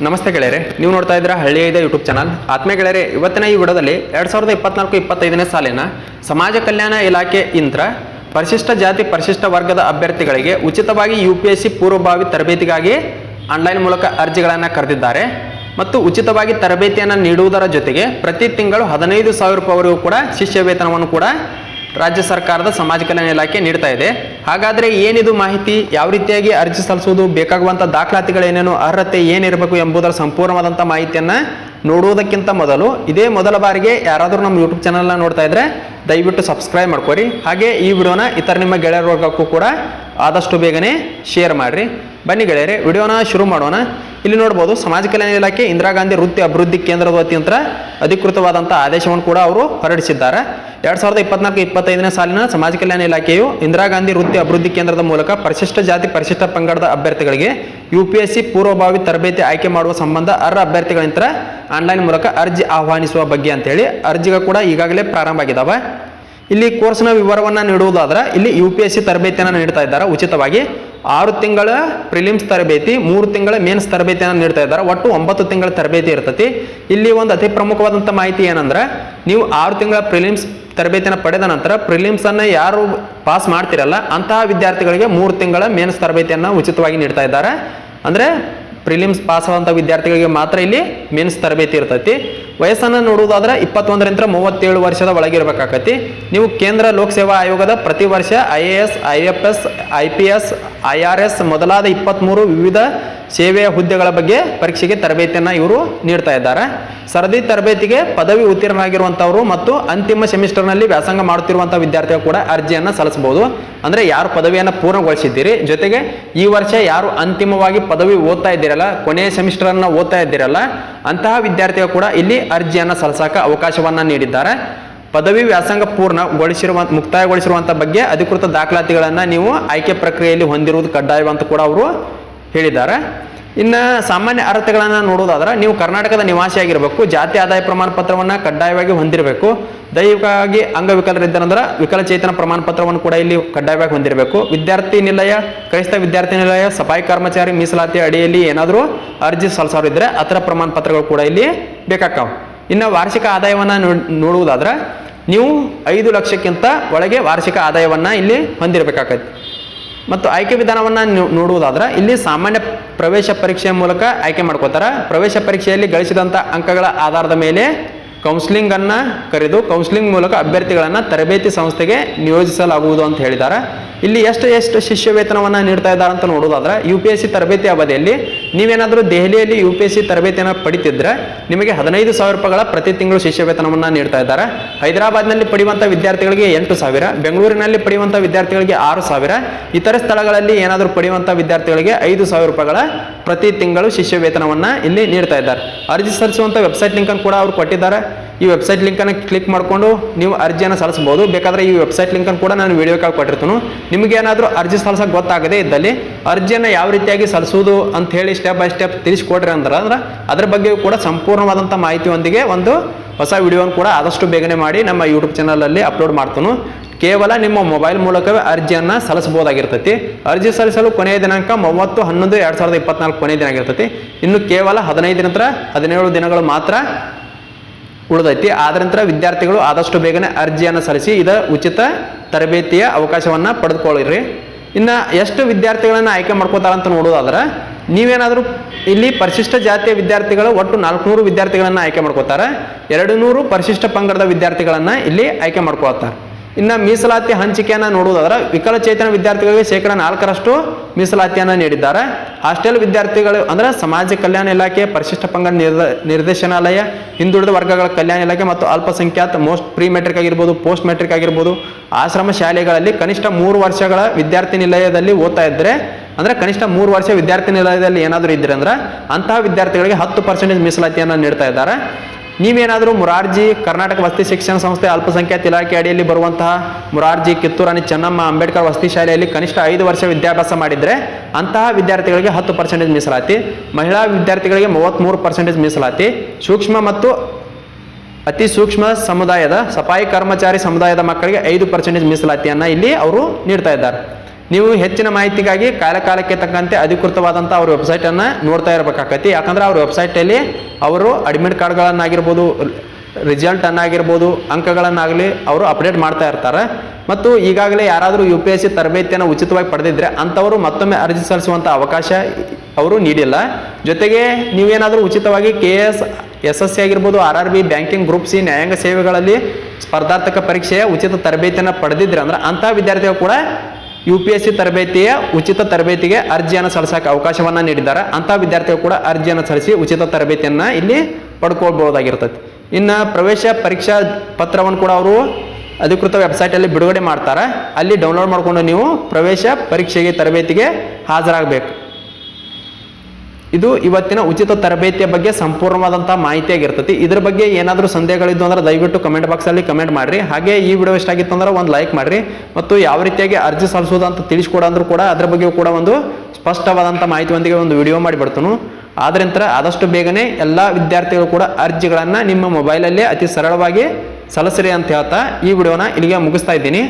ನಮಸ್ತೆ ಗೆಳೆಯರೆ, ನೀವು ನೋಡ್ತಾ ಇದ್ದೀರಾ ಹಳ್ಳಿಯ ಇದೆ ಯೂಟ್ಯೂಬ್ ಚಾನಲ್. ಆತ್ಮೀಯ ಗೆಳೆಯರೆ, ಇವತ್ತಿನ ಈ ವಿಡಿಯೋದಲ್ಲಿ ಎರಡು ಸಾವಿರದ ಇಪ್ಪತ್ನಾಲ್ಕು ಇಪ್ಪತ್ತೈದನೇ ಸಾಲಿನ ಸಮಾಜ ಕಲ್ಯಾಣ ಇಲಾಖೆ ಇಂತ್ರ ಪರಿಶಿಷ್ಟ ಜಾತಿ ಪರಿಶಿಷ್ಟ ವರ್ಗದ ಅಭ್ಯರ್ಥಿಗಳಿಗೆ ಉಚಿತವಾಗಿ ಯು ಪಿ ಎಸ್ ಸಿ ಪೂರ್ವಭಾವಿ ತರಬೇತಿಗಾಗಿ ಆನ್ಲೈನ್ ಮೂಲಕ ಅರ್ಜಿಗಳನ್ನು ಕರೆದಿದ್ದಾರೆ. ಮತ್ತು ಉಚಿತವಾಗಿ ತರಬೇತಿಯನ್ನು ನೀಡುವುದರ ಜೊತೆಗೆ ಪ್ರತಿ ತಿಂಗಳು ಹದಿನೈದು ಸಾವಿರ ರೂಪಾಯಿವರೆಗೂ ಕೂಡ ಶಿಷ್ಯ ವೇತನವನ್ನು ಕೂಡ ರಾಜ್ಯ ಸರ್ಕಾರದ ಸಮಾಜ ಕಲ್ಯಾಣ ಇಲಾಖೆ ನೀಡ್ತಾ ಇದೆ. ಹಾಗಾದರೆ ಏನಿದು ಮಾಹಿತಿ? ಯಾವ ರೀತಿಯಾಗಿ ಅರ್ಜಿ ಸಲ್ಲಿಸುವುದು? ಬೇಕಾಗುವಂಥ ದಾಖಲಾತಿಗಳೇನೇನು ಅರ್ಹತೆ ಏನಿರಬೇಕು ಎಂಬುದರ ಸಂಪೂರ್ಣವಾದಂಥ ಮಾಹಿತಿಯನ್ನು ನೋಡುವುದಕ್ಕಿಂತ ಮೊದಲು ಇದೇ ಮೊದಲ ಬಾರಿಗೆ ಯಾರಾದರೂ ನಮ್ಮ ಯೂಟ್ಯೂಬ್ ಚಾನಲ್ನ ನೋಡ್ತಾ ಇದ್ರೆ ದಯವಿಟ್ಟು ಸಬ್ಸ್ಕ್ರೈಬ್ ಮಾಡ್ಕೊರಿ. ಹಾಗೆ ಈ ವಿಡಿಯೋನ ಇತರ ನಿಮ್ಮ ಗೆಳೆಯರ ವರ್ಗಕ್ಕೂ ಕೂಡ ಆದಷ್ಟು ಬೇಗನೆ ಶೇರ್ ಮಾಡಿರಿ. ಬನ್ನಿ ಗೆಳೆಯರೆ, ವಿಡಿಯೋನ ಶುರು ಮಾಡೋಣ. ಇಲ್ಲಿ ನೋಡ್ಬೋದು ಸಮಾಜ ಕಲ್ಯಾಣ ಇಲಾಖೆ ಇಂದಿರಾ ಗಾಂಧಿ ವೃತ್ತಿ ಅಭಿವೃದ್ಧಿ ಕೇಂದ್ರದ ವತಿಯಂತ್ರ ಅಧಿಕೃತವಾದಂಥ ಆದೇಶವನ್ನು ಕೂಡ ಅವರು ಹೊರಡಿಸಿದ್ದಾರೆ. ಎರಡ್ ಸಾವಿರದ ಇಪ್ಪತ್ನಾಲ್ಕು ಇಪ್ಪತ್ತೈದನೇ ಸಾಲಿನ ಸಮಾಜ ಕಲ್ಯಾಣ ಇಲಾಖೆಯು ಇಂದಿರಾ ಗಾಂಧಿ ವೃತ್ತಿ ಅಭಿವೃದ್ಧಿ ಕೇಂದ್ರದ ಮೂಲಕ ಪರಿಶಿಷ್ಟ ಜಾತಿ, ಪರಿಶಿಷ್ಟ ಪಂಗಡದ ಅಭ್ಯರ್ಥಿಗಳಿಗೆ ಯು ಪಿ ಎಸ್ ಸಿ ಪೂರ್ವಭಾವಿ ತರಬೇತಿ ಆಯ್ಕೆ ಮಾಡುವ ಸಂಬಂಧ ಅರ್ಹ ಅಭ್ಯರ್ಥಿಗಳಿಂದ ಆನ್ಲೈನ್ ಮೂಲಕ ಅರ್ಜಿ ಆಹ್ವಾನಿಸುವ ಬಗ್ಗೆ ಅಂತೇಳಿ ಅರ್ಜಿಗಳು ಕೂಡ ಈಗಾಗಲೇ ಪ್ರಾರಂಭ ಆಗಿದ್ದಾವೆ. ಇಲ್ಲಿ ಕೋರ್ಸ್ನ ವಿವರವನ್ನು ನೀಡುವುದಾದ್ರೆ ಇಲ್ಲಿ ಯು ಪಿ ಎಸ್ ಸಿ ತರಬೇತಿಯನ್ನು ನೀಡ್ತಾ ಇದ್ದಾರೆ. ಉಚಿತವಾಗಿ ಆರು ತಿಂಗಳ ಪ್ರಿಲಿಮ್ಸ್ ತರಬೇತಿ, ಮೂರು ತಿಂಗಳ ಮೇನ್ಸ್ ತರಬೇತಿಯನ್ನು ನೀಡ್ತಾ ಇದ್ದಾರೆ. ಒಟ್ಟು ಒಂಬತ್ತು ತಿಂಗಳ ತರಬೇತಿ ಇರ್ತತಿ. ಇಲ್ಲಿ ಒಂದು ಅತಿ ಪ್ರಮುಖವಾದಂಥ ಮಾಹಿತಿ ಏನಂದ್ರೆ, ನೀವು ಆರು ತಿಂಗಳ ಪ್ರಿಲಿಮ್ಸ್ ತರಬೇತಿಯನ್ನು ಪಡೆದ ನಂತರ ಪ್ರಿಲಿಮ್ಸ್ ಅನ್ನು ಯಾರು ಪಾಸ್ ಮಾಡ್ತಿರಲ್ಲ ಅಂತಹ ವಿದ್ಯಾರ್ಥಿಗಳಿಗೆ ಮೂರು ತಿಂಗಳ ಮೇನ್ಸ್ ತರಬೇತಿಯನ್ನು ಉಚಿತವಾಗಿ ನೀಡ್ತಾ ಇದ್ದಾರೆ. ಅಂದ್ರೆ ಪ್ರಿಲಿಮ್ಸ್ ಪಾಸ್ ಆದಂಥ ವಿದ್ಯಾರ್ಥಿಗಳಿಗೆ ಮಾತ್ರ ಇಲ್ಲಿ ಮೆನ್ಸ್ ತರಬೇತಿ ಇರ್ತೈತಿ. ವಯಸ್ಸನ್ನು ನೋಡುವುದಾದ್ರೆ ಇಪ್ಪತ್ತೊಂದರಿಂದ ಮೂವತ್ತೇಳು ವರ್ಷದ ಒಳಗಿರಬೇಕಾಕತಿ ನೀವು ಕೇಂದ್ರ ಲೋಕಸೇವಾ ಆಯೋಗದ ಪ್ರತಿ ವರ್ಷ I A S I F S I P S I R S ಮೊದಲಾದ ಇಪ್ಪತ್ತ್ಮೂರು ವಿವಿಧ ಸೇವೆಯ ಹುದ್ದೆಗಳ ಬಗ್ಗೆ ಪರೀಕ್ಷೆಗೆ ತರಬೇತಿಯನ್ನು ಇವರು ನೀಡ್ತಾ ಇದ್ದಾರೆ. ಸರದಿ ತರಬೇತಿಗೆ ಪದವಿ ಉತ್ತೀರ್ಣರಾಗಿರುವಂಥವರು ಮತ್ತು ಅಂತಿಮ ಸೆಮಿಸ್ಟರ್ನಲ್ಲಿ ವ್ಯಾಸಂಗ ಮಾಡುತ್ತಿರುವಂಥ ವಿದ್ಯಾರ್ಥಿಗಳು ಕೂಡ ಅರ್ಜಿಯನ್ನು ಸಲ್ಲಿಸಬಹುದು. ಅಂದರೆ ಯಾರು ಪದವಿಯನ್ನು ಪೂರ್ಣಗೊಳಿಸಿದ್ದೀರಿ? ಜೊತೆಗೆ ಈ ವರ್ಷ ಯಾರು ಅಂತಿಮವಾಗಿ ಪದವಿ ಓದ್ತಾ ಇದ್ದೀರಲ್ಲ, ಕೊನೆಯ ಸೆಮಿಸ್ಟರನ್ನು ಓದ್ತಾ ಇದ್ದೀರಲ್ಲ, ಅಂತಹ ವಿದ್ಯಾರ್ಥಿಗಳು ಕೂಡ ಇಲ್ಲಿ ಅರ್ಜಿಯನ್ನು ಸಲ್ಲಿಸಕ್ಕೆ ಅವಕಾಶವನ್ನು ನೀಡಿದ್ದಾರೆ. ಪದವಿ ವ್ಯಾಸಂಗ ಪೂರ್ಣಗೊಳಿಸಿರುವ ಮುಕ್ತಾಯಗೊಳಿಸಿರುವಂಥ ಬಗ್ಗೆ ಅಧಿಕೃತ ದಾಖಲಾತಿಗಳನ್ನು ನೀವು ಆಯ್ಕೆ ಪ್ರಕ್ರಿಯೆಯಲ್ಲಿ ಹೊಂದಿರುವುದು ಕಡ್ಡಾಯವಂತ ಕೂಡ ಅವರು ಹೇಳಿದ್ದಾರೆ. ಇನ್ನು ಸಾಮಾನ್ಯ ಅರ್ಹತೆಗಳನ್ನು ನೋಡೋದಾದ್ರೆ ನೀವು ಕರ್ನಾಟಕದ ನಿವಾಸಿ ಆಗಿರಬೇಕು ಜಾತಿ ಆದಾಯ ಪ್ರಮಾಣ ಪತ್ರವನ್ನು ಕಡ್ಡಾಯವಾಗಿ ಹೊಂದಿರಬೇಕು. ದೈಹಿಕವಾಗಿ ಅಂಗವಿಕಲರಿದ್ದಾರಂದ್ರೆ ವಿಕಲಚೇತನ ಪ್ರಮಾಣ ಪತ್ರವನ್ನು ಕೂಡ ಇಲ್ಲಿ ಕಡ್ಡಾಯವಾಗಿ ಹೊಂದಿರಬೇಕು. ವಿದ್ಯಾರ್ಥಿ ನಿಲಯ, ಕ್ರೈಸ್ತ ವಿದ್ಯಾರ್ಥಿ ನಿಲಯ, ಸಫಾಯಿ ಕರ್ಮಚಾರಿ ಮೀಸಲಾತಿ ಅಡಿಯಲ್ಲಿ ಏನಾದರೂ ಅರ್ಜಿ ಸಲ್ಲಿಸೋರು ಅದರ ಪ್ರಮಾಣ ಪತ್ರಗಳು ಕೂಡ ಇಲ್ಲಿ ಬೇಕಾಗ್ತಾವ. ಇನ್ನು ವಾರ್ಷಿಕ ಆದಾಯವನ್ನು ನೋಡುವುದಾದ್ರೆ ನೀವು ಐದು ಲಕ್ಷಕ್ಕಿಂತ ಒಳಗೆ ವಾರ್ಷಿಕ ಆದಾಯವನ್ನು ಇಲ್ಲಿ ಹೊಂದಿರಬೇಕಾಗತ್ತೆ. ಮತ್ತು ಆಯ್ಕೆ ವಿಧಾನವನ್ನು ನೀವು ನೋಡುವುದಾದ್ರೆ, ಇಲ್ಲಿ ಸಾಮಾನ್ಯ ಪ್ರವೇಶ ಪರೀಕ್ಷೆಯ ಮೂಲಕ ಆಯ್ಕೆ ಮಾಡ್ಕೋತಾರೆ ಪ್ರವೇಶ ಪರೀಕ್ಷೆಯಲ್ಲಿ ಗಳಿಸಿದಂಥ ಅಂಕಗಳ ಆಧಾರದ ಮೇಲೆ ಕೌನ್ಸಿಲಿಂಗನ್ನು ಕರೆದು ಕೌನ್ಸಿಲಿಂಗ್ ಮೂಲಕ ಅಭ್ಯರ್ಥಿಗಳನ್ನು ತರಬೇತಿ ಸಂಸ್ಥೆಗೆ ನಿಯೋಜಿಸಲಾಗುವುದು ಅಂತ ಹೇಳಿದ್ದಾರೆ. ಇಲ್ಲಿ ಎಷ್ಟು ಎಷ್ಟು ಶಿಷ್ಯ ವೇತನವನ್ನು ನೀಡ್ತಾ ಇದ್ದಾರೆ ಅಂತ ನೋಡೋದಾದ್ರೆ ಯು ಪಿ ಎಸ್ ಸಿ ತರಬೇತಿ ಅವಧಿಯಲ್ಲಿ ನೀವೇನಾದರೂ ದೆಹಲಿಯಲ್ಲಿ ಯು ಪಿ ಎಸ್ ಸಿ ತರಬೇತಿಯನ್ನು ಪಡಿತಿದ್ರೆ ನಿಮಗೆ ಹದಿನೈದು ಸಾವಿರ ರೂಪಾಯಿಗಳ ಪ್ರತಿ ತಿಂಗಳು ಶಿಷ್ಯ ವೇತನವನ್ನು ನೀಡ್ತಾ ಇದ್ದಾರೆ. ಹೈದರಾಬಾದ್ನಲ್ಲಿ ಪಡೆಯುವಂಥ ವಿದ್ಯಾರ್ಥಿಗಳಿಗೆ ಎಂಟು ಸಾವಿರ, ಬೆಂಗಳೂರಿನಲ್ಲಿ ಪಡೆಯುವಂಥ ವಿದ್ಯಾರ್ಥಿಗಳಿಗೆ ಆರು ಸಾವಿರ, ಇತರ ಸ್ಥಳಗಳಲ್ಲಿ ಏನಾದರೂ ಪಡೆಯುವಂಥ ವಿದ್ಯಾರ್ಥಿಗಳಿಗೆ ಐದು ಸಾವಿರ ರೂಪಾಯಿಗಳ ಪ್ರತಿ ತಿಂಗಳು ಶಿಷ್ಯ ವೇತನವನ್ನು ಇಲ್ಲಿ ನೀಡ್ತಾ ಇದ್ದಾರೆ. ಅರ್ಜಿ ಸಲ್ಲಿಸುವಂಥ ವೆಬ್ಸೈಟ್ ಲಿಂಕನ್ನು ಕೂಡ ಅವರು ಕೊಟ್ಟಿದ್ದಾರೆ. ಈ ವೆಬ್ಸೈಟ್ ಲಿಂಕನ್ನು ಕ್ಲಿಕ್ ಮಾಡಿಕೊಂಡು ನೀವು ಅರ್ಜಿಯನ್ನು ಸಲ್ಲಿಸಬಹುದು. ಬೇಕಾದರೆ ಈ ವೆಬ್ಸೈಟ್ ಲಿಂಕನ್ನು ಕೂಡ ನಾನು ವಿಡಿಯೋ ಕಾಲ್ ಕೊಟ್ಟಿರ್ತೀನಿ. ನಿಮಗೆ ಏನಾದರೂ ಅರ್ಜಿ ಸಲ್ಲಿಸೋಕೆ ಗೊತ್ತಾಗದೇ ಇದ್ದಲ್ಲಿ ಅರ್ಜಿಯನ್ನು ಯಾವ ರೀತಿಯಾಗಿ ಸಲ್ಲಿಸುವುದು ಅಂತ ಹೇಳಿ ಸ್ಟೆಪ್ ಬೈ ಸ್ಟೆಪ್ ತಿಳಿಸ್ಕೊಡ್ರಿ ಅಂದ್ರೆ ಅಂದ್ರೆ ಅದ್ರ ಬಗ್ಗೆ ಕೂಡ ಸಂಪೂರ್ಣವಾದಂಥ ಮಾಹಿತಿಯೊಂದಿಗೆ ಒಂದು ಹೊಸ ವಿಡಿಯೋನ ಕೂಡ ಆದಷ್ಟು ಬೇಗನೆ ಮಾಡಿ ನಮ್ಮ ಯೂಟ್ಯೂಬ್ ಚಾನಲಲ್ಲಿ ಅಪ್ಲೋಡ್ ಮಾಡ್ತೀನಿ. ಕೇವಲ ನಿಮ್ಮ ಮೊಬೈಲ್ ಮೂಲಕವೇ ಅರ್ಜಿಯನ್ನು ಸಲ್ಲಿಸಬಹುದಾಗಿರ್ತೈತಿ. ಅರ್ಜಿ ಸಲ್ಲಿಸಲು ಕೊನೆಯ ದಿನಾಂಕ ಮೂವತ್ತು, ಹನ್ನೊಂದು, ಎರಡು ಸಾವಿರದ ಇಪ್ಪತ್ನಾಲ್ಕು ಕೊನೆಯ ದಿನ ಆಗಿರ್ತೈತಿ. ಇನ್ನು ಕೇವಲ ಹದಿನೈದು ನಂತರ ಹದಿನೇಳು ದಿನಗಳು ಮಾತ್ರ ಉಳಿದೈತಿ. ಆದ ನಂತರ ವಿದ್ಯಾರ್ಥಿಗಳು ಆದಷ್ಟು ಬೇಗನೆ ಅರ್ಜಿಯನ್ನು ಸಲ್ಲಿಸಿ ಇದ ಉಚಿತ ತರಬೇತಿಯ ಅವಕಾಶವನ್ನು ಪಡೆದುಕೊಳ್ಳಿರಿ. ಇನ್ನು ಎಷ್ಟು ವಿದ್ಯಾರ್ಥಿಗಳನ್ನು ಆಯ್ಕೆ ಮಾಡ್ಕೋತಾರೆ ಅಂತ ನೋಡೋದಾದ್ರೆ, ನೀವೇನಾದರೂ ಇಲ್ಲಿ ಪರಿಶಿಷ್ಟ ಜಾತಿಯ ವಿದ್ಯಾರ್ಥಿಗಳು ಒಟ್ಟು ನಾಲ್ಕುನೂರು ವಿದ್ಯಾರ್ಥಿಗಳನ್ನು ಆಯ್ಕೆ ಮಾಡ್ಕೋತಾರೆ ಎರಡು ನೂರು ಪರಿಶಿಷ್ಟ ಪಂಗಡದ ವಿದ್ಯಾರ್ಥಿಗಳನ್ನು ಇಲ್ಲಿ ಆಯ್ಕೆ ಮಾಡ್ಕೊಳ್ತಾರೆ. ಇನ್ನು ಮೀಸಲಾತಿ ಹಂಚಿಕೆಯನ್ನು ನೋಡುವುದಾದ್ರೆ ವಿಕಲಚೇತನ ವಿದ್ಯಾರ್ಥಿಗಳಿಗೆ ಶೇಕಡ ನಾಲ್ಕರಷ್ಟು ಮೀಸಲಾತಿಯನ್ನು ನೀಡಿದ್ದಾರೆ. ಹಾಸ್ಟೆಲ್ ವಿದ್ಯಾರ್ಥಿಗಳು ಅಂದರೆ ಸಮಾಜ ಕಲ್ಯಾಣ ಇಲಾಖೆ, ಪರಿಶಿಷ್ಟ ಪಂಗಡ ನಿರ್ದ, ನಿರ್ದೇಶನಾಲಯ, ಹಿಂದುಳಿದ ವರ್ಗಗಳ ಕಲ್ಯಾಣ ಇಲಾಖೆ ಮತ್ತು ಅಲ್ಪಸಂಖ್ಯಾತ ಮೋಸ್ಟ್ ಪ್ರೀ ಮೆಟ್ರಿಕ್ ಆಗಿರ್ಬೋದು, ಪೋಸ್ಟ್ ಮೆಟ್ರಿಕ್ ಆಗಿರ್ಬೋದು, ಆಶ್ರಮ ಶಾಲೆಗಳಲ್ಲಿ ಕನಿಷ್ಠ ಮೂರು ವರ್ಷಗಳ ವಿದ್ಯಾರ್ಥಿ ನಿಲಯದಲ್ಲಿ ಓದ್ತಾ ಇದ್ದರೆ ಅಂದರೆ ಕನಿಷ್ಠ ಮೂರು ವರ್ಷ ವಿದ್ಯಾರ್ಥಿ ನಿಲಯದಲ್ಲಿ ಏನಾದರೂ ಇದ್ದರೆ ಅಂದ್ರೆ ಅಂತಹ ವಿದ್ಯಾರ್ಥಿಗಳಿಗೆ ಹತ್ತು ಪರ್ಸೆಂಟೇಜ್ ಮೀಸಲಾತಿಯನ್ನು ನೀಡ್ತಾ ಇದ್ದಾರೆ. ನೀವೇನಾದರೂ ಮುರಾರ್ಜಿ ಕರ್ನಾಟಕ ವಸತಿ ಶಿಕ್ಷಣ ಸಂಸ್ಥೆ ಅಲ್ಪಸಂಖ್ಯಾತ ಇಲಾಖೆ ಅಡಿಯಲ್ಲಿ ಬರುವಂತಹ ಮುರಾರ್ಜಿ ಕಿತ್ತೂರಾಣಿ ಚೆನ್ನಮ್ಮ ಅಂಬೇಡ್ಕರ್ ವಸತಿ ಶಾಲೆಯಲ್ಲಿ ಕನಿಷ್ಠ ಐದು ವರ್ಷ ವಿದ್ಯಾಭ್ಯಾಸ ಮಾಡಿದರೆ ಅಂತಹ ವಿದ್ಯಾರ್ಥಿಗಳಿಗೆ ಹತ್ತು ಪರ್ಸೆಂಟೇಜ್ ಮೀಸಲಾತಿ, ಮಹಿಳಾ ವಿದ್ಯಾರ್ಥಿಗಳಿಗೆ ಮೂವತ್ತ್ಮೂರು ಪರ್ಸೆಂಟೇಜ್ ಮೀಸಲಾತಿ, ಸೂಕ್ಷ್ಮ ಮತ್ತು ಅತಿ ಸೂಕ್ಷ್ಮ ಸಮುದಾಯದ, ಸಫಾಯಿ ಕರ್ಮಚಾರಿ ಸಮುದಾಯದ ಮಕ್ಕಳಿಗೆ ಐದು ಪರ್ಸೆಂಟೇಜ್ ಮೀಸಲಾತಿಯನ್ನು ಇಲ್ಲಿ ಅವರು ನೀಡ್ತಾ ಇದ್ದಾರೆ. ನೀವು ಹೆಚ್ಚಿನ ಮಾಹಿತಿಗಾಗಿ ಕಾಲಕಾಲಕ್ಕೆ ತಕ್ಕಂತೆ ಅಧಿಕೃತವಾದಂಥ ಅವ್ರ ವೆಬ್ಸೈಟನ್ನು ನೋಡ್ತಾ ಇರಬೇಕಾಗತ್ತೆ. ಯಾಕಂದ್ರೆ ಅವ್ರ ವೆಬ್ಸೈಟಲ್ಲಿ ಅವರು ಅಡ್ಮಿಟ್ ಕಾರ್ಡ್ಗಳನ್ನಾಗಿರ್ಬೋದು ರಿಸಲ್ಟ್ ಅನ್ನಾಗಿರ್ಬೋದು, ಅಂಕಗಳನ್ನಾಗಲಿ ಅವರು ಅಪ್ಡೇಟ್ ಮಾಡ್ತಾ ಇರ್ತಾರೆ. ಮತ್ತು ಈಗಾಗಲೇ ಯಾರಾದರೂ ಯು ಪಿ ಎಸ್ ಸಿ ತರಬೇತಿಯನ್ನು ಉಚಿತವಾಗಿ ಪಡೆದಿದ್ದರೆ ಅಂಥವರು ಮತ್ತೊಮ್ಮೆ ಅರ್ಜಿ ಸಲ್ಲಿಸುವಂಥ ಅವಕಾಶ ಅವರು ನೀಡಿಲ್ಲ. ಜೊತೆಗೆ ನೀವೇನಾದರೂ ಉಚಿತವಾಗಿ K S S S C ಆಗಿರ್ಬೋದು R R B banking group C ನ್ಯಾಯಾಂಗ ಸೇವೆಗಳಲ್ಲಿ ಸ್ಪರ್ಧಾತ್ಮಕ ಪರೀಕ್ಷೆಯ ಉಚಿತ ತರಬೇತಿಯನ್ನು ಪಡೆದಿದ್ದರೆ ಅಂದ್ರೆ ಅಂಥ ವಿದ್ಯಾರ್ಥಿಗಳು ಕೂಡ ಯು ಪಿ ಎಸ್ ಸಿ ತರಬೇತಿಯ ಉಚಿತ ತರಬೇತಿಗೆ ಅರ್ಜಿಯನ್ನು ಸಲ್ಲಿಸಕ್ಕೆ ಅವಕಾಶವನ್ನು ನೀಡಿದ್ದಾರೆ. ಅಂಥ ವಿದ್ಯಾರ್ಥಿಗಳು ಕೂಡ ಅರ್ಜಿಯನ್ನು ಸಲ್ಲಿಸಿ ಉಚಿತ ತರಬೇತಿಯನ್ನು ಇಲ್ಲಿ ಪಡ್ಕೊಳ್ಬಹುದಾಗಿರ್ತದೆ. ಇನ್ನು ಪ್ರವೇಶ ಪರೀಕ್ಷಾ ಪತ್ರವನ್ನು ಕೂಡ ಅವರು ಅಧಿಕೃತ ವೆಬ್ಸೈಟಲ್ಲಿ ಬಿಡುಗಡೆ ಮಾಡ್ತಾರೆ. ಅಲ್ಲಿ ಡೌನ್ಲೋಡ್ ಮಾಡಿಕೊಂಡು ನೀವು ಪ್ರವೇಶ ಪರೀಕ್ಷೆಗೆ ತರಬೇತಿಗೆ ಹಾಜರಾಗಬೇಕು. ಇದು ಇವತ್ತಿನ ಉಚಿತ ತರಬೇತಿಯ ಬಗ್ಗೆ ಸಂಪೂರ್ಣವಾದಂಥ ಮಾಹಿತಿಯಾಗಿರ್ತೈತಿ. ಇದ್ರ ಬಗ್ಗೆ ಏನಾದರೂ ಸಂದೇಹಗಳಿದ್ದು ಅಂದ್ರೆ ದಯವಿಟ್ಟು ಕಮೆಂಟ್ ಬಾಕ್ಸಲ್ಲಿ ಕಮೆಂಟ್ ಮಾಡಿರಿ. ಹಾಗೆ ಈ ವಿಡಿಯೋ ಇಷ್ಟ ಆಗಿತ್ತು ಅಂದ್ರೆ ಒಂದು ಲೈಕ್ ಮಾಡಿರಿ. ಮತ್ತು ಯಾವ ರೀತಿಯಾಗಿ ಅರ್ಜಿ ಸಲ್ಲಿಸೋದು ಅಂತ ತಿಳಿಸ್ಕೊಡಂದ್ರೂ ಕೂಡ ಅದ್ರ ಬಗ್ಗೆ ಕೂಡ ಒಂದು ಸ್ಪಷ್ಟವಾದಂಥ ಮಾಹಿತಿಯೊಂದಿಗೆ ಒಂದು ವಿಡಿಯೋ ಮಾಡಿ ಆದ್ರಿಂತರ ಆದಷ್ಟು ಬೇಗನೆ ಎಲ್ಲ ವಿದ್ಯಾರ್ಥಿಗಳು ಕೂಡ ಅರ್ಜಿಗಳನ್ನು ನಿಮ್ಮ ಮೊಬೈಲಲ್ಲೇ ಅತಿ ಸರಳವಾಗಿ ಸಲ್ಲಿಸ್ರಿ ಅಂತ ಹೇಳ್ತಾ ಈ ವಿಡಿಯೋನ ಇಲ್ಲಿಗೆ ಮುಗಿಸ್ತಾ ಇದ್ದೀನಿ.